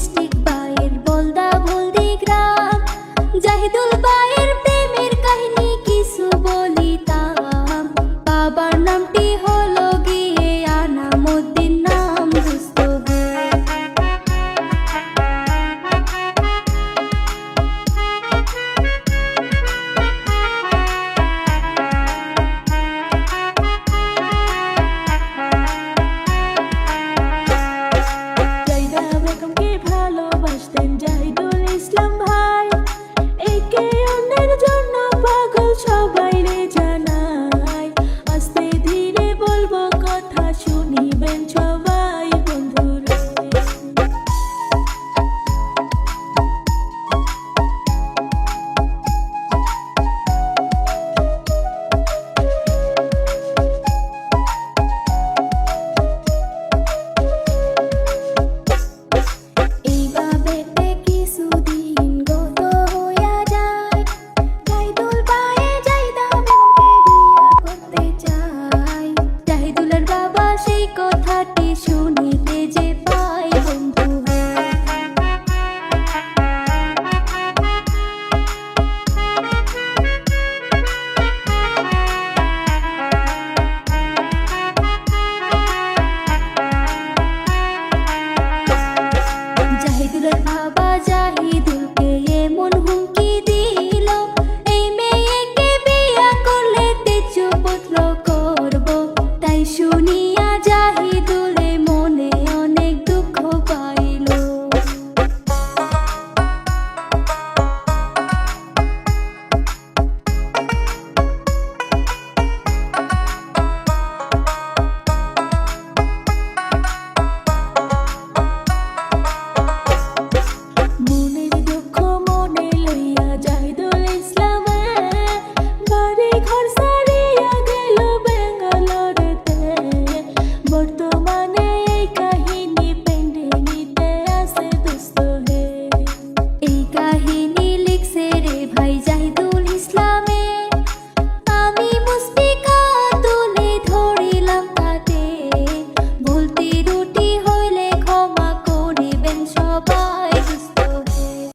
district বাইয়ের বলদা ভুলদি গ্রাম জাহিদুল বাইয়ের শহীদুলের বাবা জাহিদুলকে এমন হুমকি দিল এই মেয়েকে বিয়া করলে তাই শুরু